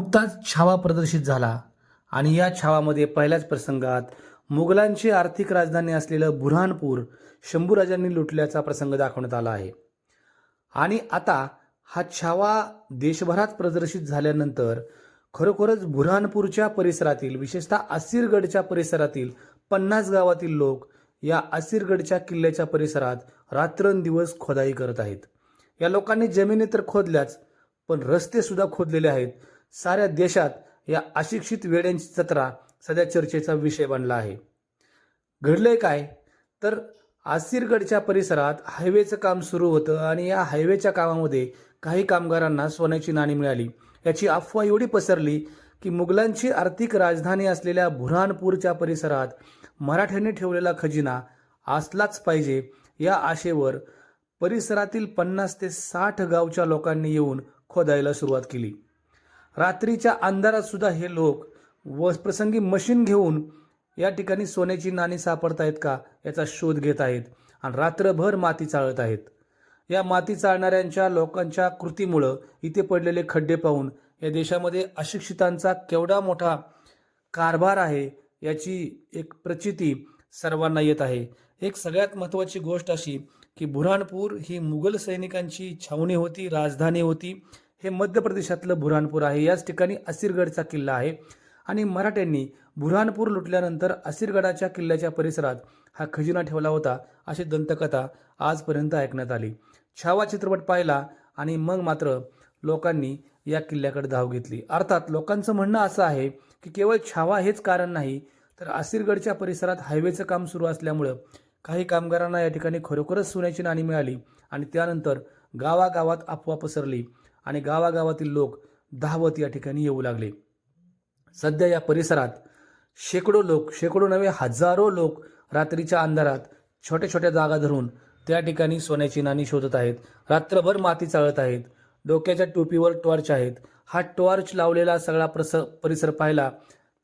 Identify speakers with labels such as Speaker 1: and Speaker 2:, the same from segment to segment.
Speaker 1: नुकताच छावा प्रदर्शित झाला आणि या छावामध्ये पहिल्याच प्रसंगात मुघलांची आर्थिक राजधानी असलेलं बुऱ्हाणपूर शंभूराजांनी लुटल्याचा प्रसंग दाखवण्यात आला आहे. आणि आता हा छावा देशभरात प्रदर्शित झाल्यानंतर खरोखरच बुऱ्हाणपूरच्या परिसरातील विशेषतः असिरगडच्या परिसरातील पन्नास गावातील लोक या असिरगडच्या किल्ल्याच्या परिसरात रात्रंदिवस खोदाई करत आहेत. या लोकांनी जमिनी तर खोदल्याच पण रस्ते सुद्धा खोदलेले आहेत. साऱ्या देशात या अशिक्षित वेड्यांची जत्रा सध्या चर्चेचा विषय बनला आहे. घडलंय काय? तर आसिरगडच्या परिसरात हायवेचं काम सुरू होतं आणि या हायवेच्या कामामध्ये काही कामगारांना सोन्याची नाणी मिळाली. याची अफवा एवढी पसरली की मुघलांची आर्थिक राजधानी असलेल्या बुऱ्हाणपूरच्या परिसरात मराठ्यांनी ठेवलेला खजिना असलाच पाहिजे या आशेवर परिसरातील पन्नास ते साठ गावच्या लोकांनी येऊन खोदायला सुरुवात केली. रात्रीच्या अंधारात सुद्धा हे लोक व प्रसंगी मशीन घेऊन या ठिकाणी सोन्याची नाणी सापडत आहेत का याचा शोध घेत आहेत आणि रात्रभर माती चाळत आहेत. या माती चाळणाऱ्यांच्या लोकांच्या कृतीमुळं इथे पडलेले खड्डे पाहून या देशामध्ये अशिक्षितांचा केवढा मोठा कारभार आहे याची एक प्रचिती सर्वांना येत आहे. एक सगळ्यात महत्त्वाची गोष्ट अशी की बुऱ्हाणपूर ही मुघल सैनिकांची छावणी होती राजधानी होती. हे मध्य प्रदेशातलं बुऱ्हाणपूर आहे. याच ठिकाणी असिरगडचा किल्ला आहे. आणि मराठ्यांनी बुऱ्हाणपूर लुटल्यानंतर असिरगडाच्या किल्ल्याच्या परिसरात हा खजिना ठेवला होता अशी दंतकथा आजपर्यंत ऐकण्यात आली. छावा चित्रपट पाहिला आणि मग मात्र लोकांनी या किल्ल्याकडे धाव घेतली. अर्थात लोकांचं म्हणणं असं आहे की केवळ छावा हेच कारण नाही तर असिरगडच्या परिसरात हायवेचं काम सुरू असल्यामुळं काही कामगारांना या ठिकाणी खरोखरच सोन्याची नाणी मिळाली आणि त्यानंतर गावागावात अफवा पसरली. आणि गावागावातील लोक धावत या ठिकाणी येऊ लागले. सध्या या परिसरात शेकडो लोक शेकडो नव्हे हजारो लोक रात्रीच्या अंधारात छोट्या छोट्या जागा धरून त्या ठिकाणी सोन्याची नाणी शोधत आहेत. रात्रभर माती चाळत आहेत. डोक्याच्या टोपीवर टॉर्च आहेत. हा टॉर्च लावलेला सगळा प्रस परिसर पाहिला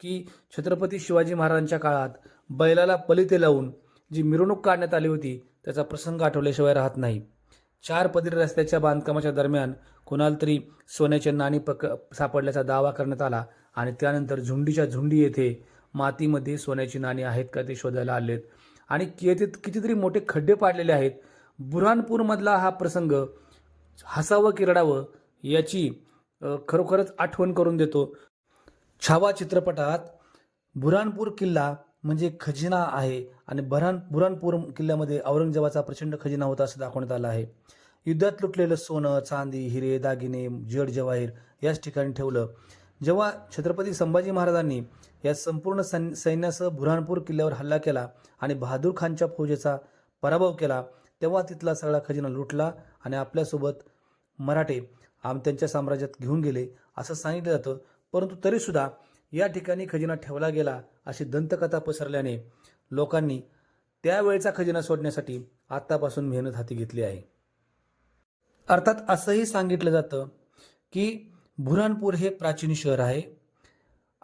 Speaker 1: की छत्रपती शिवाजी महाराजांच्या काळात बैलाला पलिते लावून जी मिरवणूक काढण्यात आली होती त्याचा प्रसंग आठवल्याशिवाय राहत नाही. चार पदरी रस्त्याच्या बांधकामाच्या दरम्यान कोणाला तरी सोन्याचे नाणी पक सापडल्याचा दावा करण्यात आला आणि त्यानंतर झुंडीच्या झुंडी येथे मातीमध्ये सोन्याची नाणी आहेत का ते शोधायला आलेत. आणि किती कितीतरी मोठे खड्डे पाडलेले आहेत. बुऱ्हाणपूरमधला हा प्रसंग हसावं किरडावं याची खरोखरच आठवण करून देतो. छावा चित्रपटात बुऱ्हाणपूर किल्ला म्हणजे खजिना आहे आणि बऱ्हाण बुरहानपूर किल्ल्यामध्ये औरंगजेबाचा प्रचंड खजिना होता असं दाखवण्यात आलं आहे. युद्धात लुटलेलं सोनं चांदी हिरे दागिने जड जवाहीर याच ठिकाणी ठेवलं. जेव्हा छत्रपती संभाजी महाराजांनी या संपूर्ण सैन सैन्यासह बुऱ्हाणपूर किल्ल्यावर हल्ला केला आणि बहादूर खानच्या फौजेचा पराभव केला तेव्हा तिथला सगळा खजिना लुटला आणि आपल्यासोबत मराठे आम त्यांच्या साम्राज्यात घेऊन गेले असं सांगितलं जातं. परंतु तरीसुद्धा या ठिकाणी खजिना ठेवला गेला अशी दंतकथा पसरल्याने लोकांनी त्यावेळचा खजिना सोडण्यासाठी आत्तापासून मेहनत हाती घेतली आहे. अर्थात असंही सांगितलं जातं की बुऱ्हाणपूर हे प्राचीन शहर आहे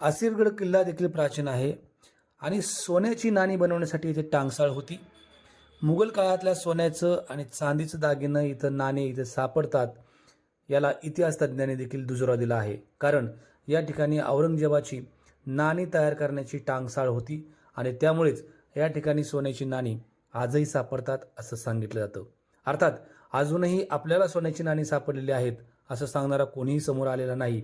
Speaker 1: आसिरगड किल्ला देखील प्राचीन आहे आणि सोन्याची नाणी बनवण्यासाठी इथे टांगसाळ होती. मुघल काळातल्या सोन्याचं आणि चांदीचं दागिनं इथं नाणे इथं सापडतात याला इतिहास तज्ज्ञांनी देखील दुजोरा दिला आहे. कारण या ठिकाणी औरंगजेबाची नाणी तयार करण्याची टांगसाळ होती आणि त्यामुळेच या ठिकाणी सोन्याची नाणी आजही सापडतात असं सांगितलं जातं. अर्थात अजूनही आपल्याला सोन्याची नाणी सापडलेली आहेत असं सांगणारा कोणीही समोर आलेला नाही.